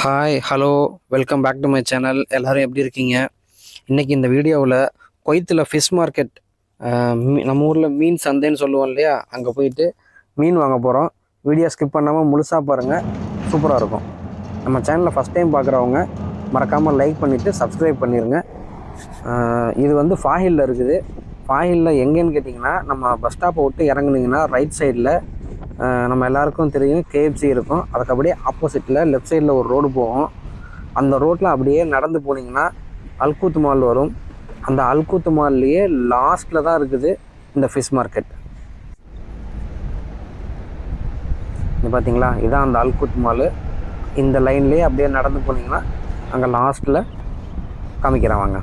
Hi hello welcome back to my channel எல்லோரும் எப்படி இருக்கீங்க? இன்றைக்கி இந்த வீடியோவில் கொய்த்தில் ஃபிஷ் மார்க்கெட் நம்ம ஊரில் மீன் சந்தைன்னு சொல்லுவோம் இல்லையா? அங்கே போயிட்டு மீன் வாங்க போகிறோம் வீடியோ ஸ்கிப் பண்ணாமல் முழுசாக பாருங்கள் சூப்பராக இருக்கும். நம்ம சேனலில் ஃபஸ்ட் டைம் பார்க்குறவங்க மறக்காமல் லைக் பண்ணிவிட்டு சப்ஸ்கிரைப் பண்ணிடுங்க இது வந்து ஃபாஹிலில் இருக்குது. ஃபாஹிலில் எங்கேன்னு கேட்டிங்கன்னா நம்ம பஸ் ஸ்டாப்பை விட்டு இறங்குனீங்கன்னா ரைட் சைடில் நம்ம எல்லாருக்கும் தெரியும். கேஎஃப்சி இருக்கும். அதுக்கு அப்படியே ஆப்போசிட்டில் லெஃப்ட் சைடில் ஒரு ரோடு போகும் அந்த ரோட்டில் அப்படியே நடந்து போனீங்கன்னா அல்கூத் மால் வரும். அந்த அல்கூத் மால்லையே லாஸ்ட்டில் தான் இருக்குது இந்த ஃபிஷ் மார்க்கெட் இது பார்த்தீங்களா இதான் அந்த அல்கூத் மாலு இந்த லைன்லேயே அப்படியே நடந்து போனீங்கன்னா அங்கே லாஸ்ட்டில் காமிக்கிறேன் வாங்க.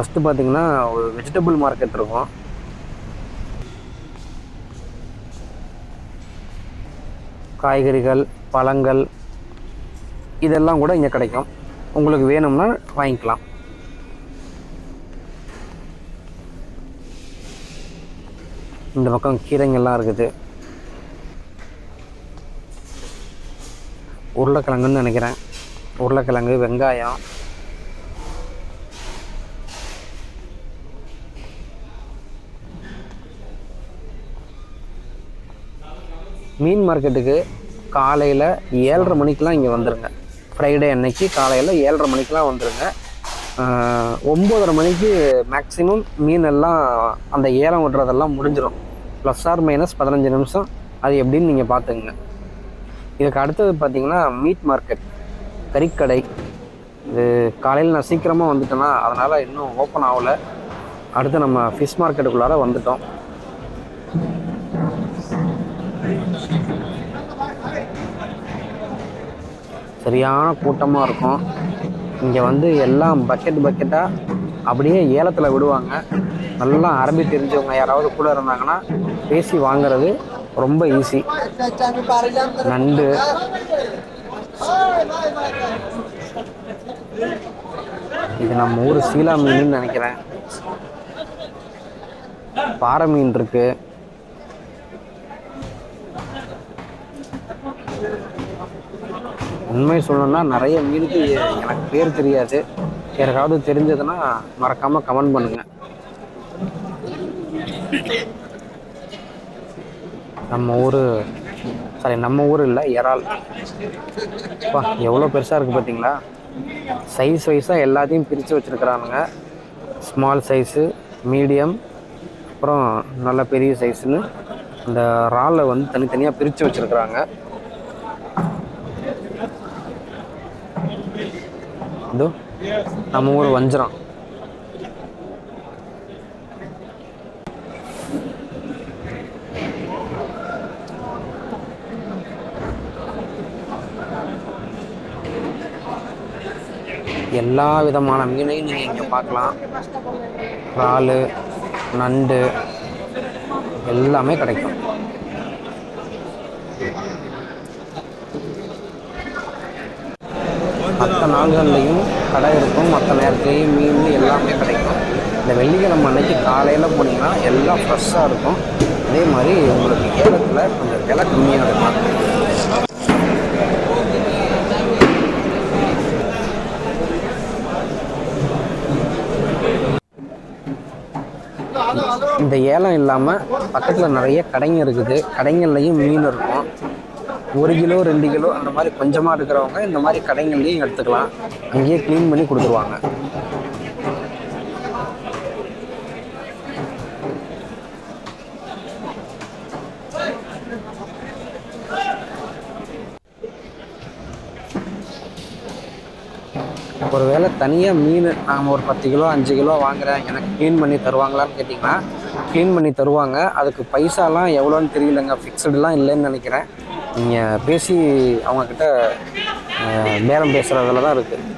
ஃபஸ்ட்டு பார்த்தீங்கன்னா ஒரு வெஜிடபிள் மார்க்கெட் இருக்கும். காய்கறிகள் பழங்கள் இதெல்லாம் கூட இங்கே கிடைக்கும். உங்களுக்கு வேணும்னா வாங்கிக்கலாம். இந்த பக்கம் கீரைங்கள்லாம் இருக்குது. உருளைக்கிழங்குன்னு நினைக்கிறேன். உருளைக்கிழங்கு வெங்காயம். மீன் மார்க்கெட்டுக்கு காலையில் ஏழரை மணிக்கெலாம் இங்கே வந்துடுங்க ஃப்ரைடே அன்னைக்கு காலையில் ஏழரை மணிக்கெலாம் வந்துடுங்க ஒம்போதரை ஒம்பதரை மணிக்கு மேக்ஸிமம் மீன் எல்லாம் அந்த ஏலம் விடுறதெல்லாம் முடிஞ்சிடும் ப்ளஸ் ஆர் மைனஸ் பதினஞ்சு நிமிஷம். அது எப்படின்னு நீங்கள் பார்த்துங்க இதுக்கு அடுத்தது பார்த்தீங்கன்னா மீட் மார்க்கெட் கறிக்கடை. இது காலையில் நான் சீக்கிரமாக வந்துட்டேன்னா அதனால் இன்னும் ஓப்பன் ஆகலை. அடுத்து நம்ம ஃபிஷ் மார்க்கெட்டுக்குள்ளார வந்துட்டோம். சரியான கூட்டமாக இருக்கும். இங்கே வந்து எல்லாம் பக்கெட் பக்கெட்டாக அப்படியே ஏலத்தில் விடுவாங்க. நல்லா அரபி தெரிஞ்சவங்க யாராவது கூட இருந்தாங்கன்னா பேசி வாங்குறது ரொம்ப ஈஸி நண்டு. இது நம்ம ஊர் சீலா மீன் நினைக்கிறேன். பாறை மீன் இருக்குது உண்மை சொல்லணும்னா நிறைய மீனுக்கு எனக்கு பேர் தெரியாது. யாருக்காவது தெரிஞ்சதுன்னா மறக்காமல் கமெண்ட் பண்ணுங்கள் நம்ம ஊர் சாரி நம்ம ஊர் இல்லை இறால் அப்பா எவ்வளோ பெருசாக இருக்குது பார்த்தீங்களா சைஸ் வைஸாக எல்லாத்தையும் பிரித்து வச்சுருக்குறானுங்க. ஸ்மால் சைஸு மீடியம் அப்புறம் நல்ல பெரிய சைஸுன்னு இந்த இறாலை வந்து தனித்தனியாக பிரித்து வச்சுருக்குறாங்க. இதோ நம்ம ஊர் வஞ்சிரம். எல்லா விதமான மீனையும் நீங்கள் இங்கே பார்க்கலாம். இறால் நண்டு எல்லாமே கிடைக்கும். மற்ற நாள்கள்லையும் கடை இருக்கும் மற்ற நேரத்துலையும் மீன் எல்லாமே கிடைக்கும். இந்த வெள்ளிக்கிழமை அன்னைக்கு காலையில் போனீங்கன்னா எல்லாம் ஃப்ரெஷ்ஷாக இருக்கும். அதே மாதிரி உங்களுக்கு ஏலத்தில் கொஞ்சம் விலை கம்மியாக இருக்கும். இந்த ஏலம் இல்லாமல் பக்கத்தில் நிறைய கடைங்க இருக்குது. கடைங்கள்லையும் மீன் இருக்கும். ஒரு கிலோ ரெண்டு கிலோ அந்த மாதிரி கொஞ்சமாக இருக்கிறவங்க இந்த மாதிரி கடைங்கள்லையும் எடுத்துக்கலாம். அங்கேயே க்ளீன் பண்ணி கொடுத்துருவாங்க. ஒருவேளை தனியாக மீன் நாம் ஒரு பத்து கிலோ அஞ்சு கிலோ வாங்குறேன் எனக்கு க்ளீன் பண்ணி தருவாங்களான்னு கேட்டிங்கன்னா க்ளீன் பண்ணி தருவாங்க. அதுக்கு பைசாலாம் எவ்வளோன்னு தெரியலங்க. ஃபிக்ஸ்டுலாம் இல்லைன்னு நினைக்கிறேன். நீங்கள் பேசி அவங்கக்கிட்ட அஹ், பேரம் பேசுகிறதுல தான் இருக்குது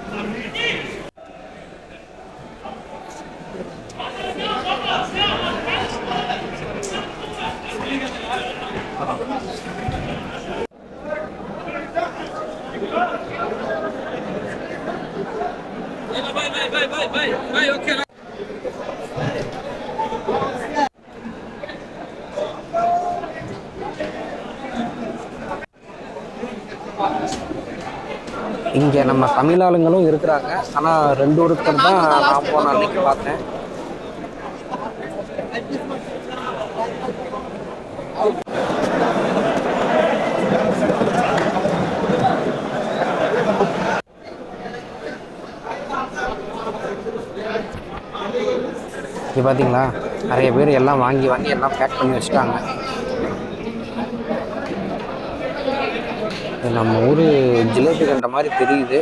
இங்கே நம்ம தமிழ் ஆளுங்களும் இருக்கிறாங்க. ஆனால் ரெண்டு ஒருத்தர் தான் நான் போன அன்னைக்கு பார்த்தேன். இது பார்த்தீங்களா நிறைய பேர் எல்லாம் வாங்கி வாங்கி எல்லாம் பேக் பண்ணி வச்சுட்டாங்க. நம்ம ஊர் ஜிலேபி கண்ட மாதிரி தெரியுது.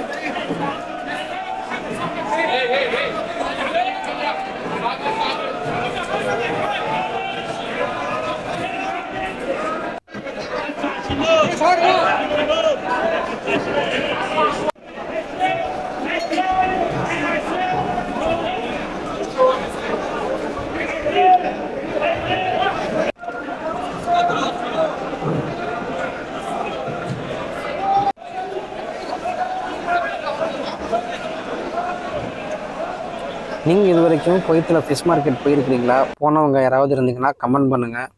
நீங்கள் இது வரைக்கும் குவைத்தில் ஃபிஷ் மார்க்கெட் போயிருக்கிறீங்களா? போனவங்க யாராவது இருந்தீங்கன்னா கமெண்ட் பண்ணுங்கள்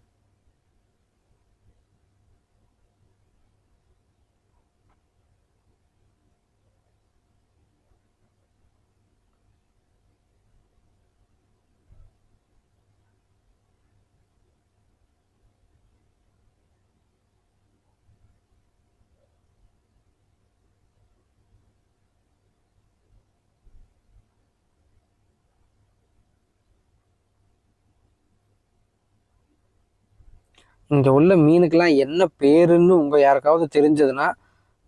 இங்கே உள்ள மீனுக்கெல்லாம் என்ன பேருன்னு உங்கள் யாருக்காவது தெரிஞ்சதுன்னா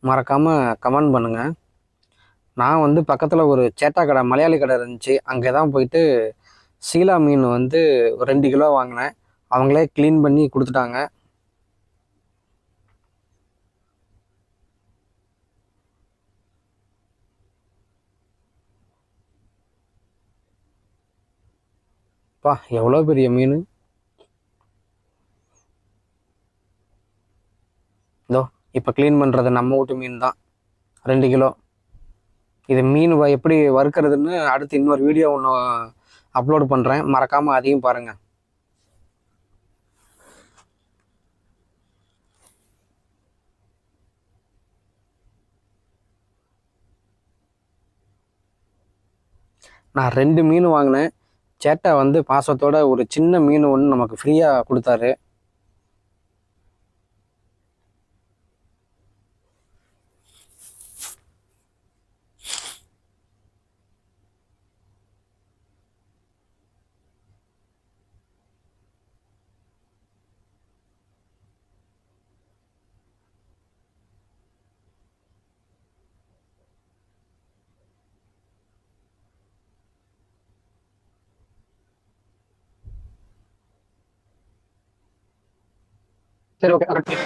மறக்காமல் கமெண்ட் பண்ணுங்கள் நான் வந்து பக்கத்தில் ஒரு சேட்டா கடை மலையாளி கடை இருந்துச்சு. அங்கே தான் போயிட்டு சீலா மீன் வந்து ஒரு ரெண்டு கிலோ வாங்கினேன். அவங்களே க்ளீன் பண்ணி கொடுத்துட்டாங்க. பா எவ்வளோ பெரிய மீன்? இதோ இப்போ க்ளீன் பண்ணுறது நம்ம வீட்டு மீன் தான். ரெண்டு கிலோ. இது மீன் வ- எப்படி வறுக்கிறதுன்னு அடுத்து இன்னொரு வீடியோ ஒன்று அப்லோட் பண்ணுறேன் மறக்காமல் அதையும் பாருங்கள் நான் ரெண்டு மீன் வாங்கினேன். சேட்டா வந்து பாசத்தோட ஒரு சின்ன மீன் ஒன்று நமக்கு ஃப்ரீயாக கொடுத்தாரு. சரி ஓகே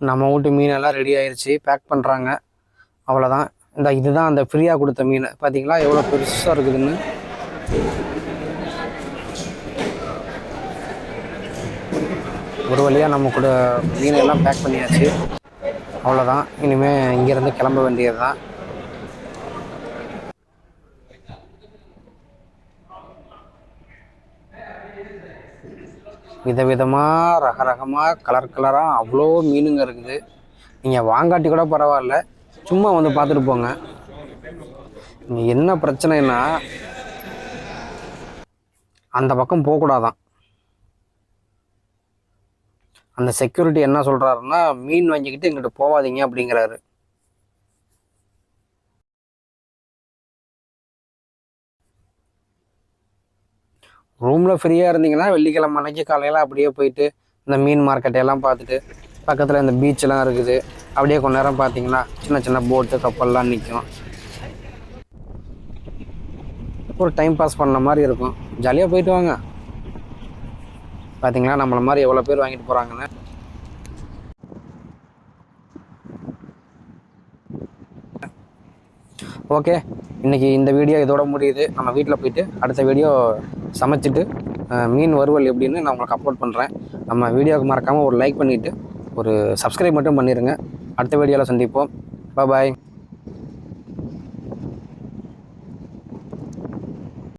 நம்ம வீட்டு மீனெல்லாம் ரெடி ஆயிருச்சு பேக் பண்ணுறாங்க அவ்வளோதான் இந்த இதுதான் அந்த ஃப்ரீயாக கொடுத்த மீன். பார்த்தீங்களா எவ்வளோ பெருசாக இருக்குதுன்னு. ஒரு வழியாக நம்ம கூட மீன் எல்லாம் பேக் பண்ணியாச்சு. அவ்வளோதான் இனிமேல் இங்கேருந்து கிளம்ப வேண்டியது தான் விதவிதமாக ரக ரகமாக கலர் கலராக அவ்வளோ மீனுங்க இருக்குது. நீங்கள் வாங்காட்டி கூட பரவாயில்ல. சும்மா வந்து பார்த்துட்டு போங்க. இங்கே என்ன பிரச்சனைனா அந்த பக்கம் போகக்கூடாதான். அந்த செக்யூரிட்டி என்ன சொல்கிறாருன்னா மீன் வாங்கிக்கிட்டு எங்கிட்ட போகாதீங்க அப்படிங்கிறாரு. ரூமில் ஃப்ரீயாக இருந்தீங்கன்னா வெள்ளிக்கிழமை அன்னைக்கு காலையில் அப்படியே போயிட்டு இந்த மீன் மார்க்கெட்டை எல்லாம் பார்த்துட்டு பக்கத்தில் இந்த பீச்செல்லாம் இருக்குது. அப்படியே கொஞ்ச நேரம் பார்த்தீங்கன்னா சின்ன சின்ன போட்டு கப்பல்லாம் நிற்கும் ஒரு டைம் பாஸ் பண்ண மாதிரி இருக்கும். ஜாலியாக போயிட்டு வாங்க. பார்த்தீங்களா நம்மளை மாதிரி எவ்வளோ பேர் வாங்கிட்டு போகிறாங்கன்னு ஓகே இன்றைக்கி இந்த வீடியோ இதோட முடியுது. நம்ம வீட்டில் போயிட்டு அடுத்த வீடியோ சமைச்சிட்டு மீன் வறுவல் எப்படின்னு நான் உங்களுக்கு அப்லோட் பண்ணுறேன் நம்ம வீடியோவுக்கு மறக்காமல் ஒரு லைக் பண்ணிவிட்டு ஒரு சப்ஸ்கிரைப் மட்டும் பண்ணிடுங்க அடுத்த வீடியோவில் சந்திப்போம். பாய்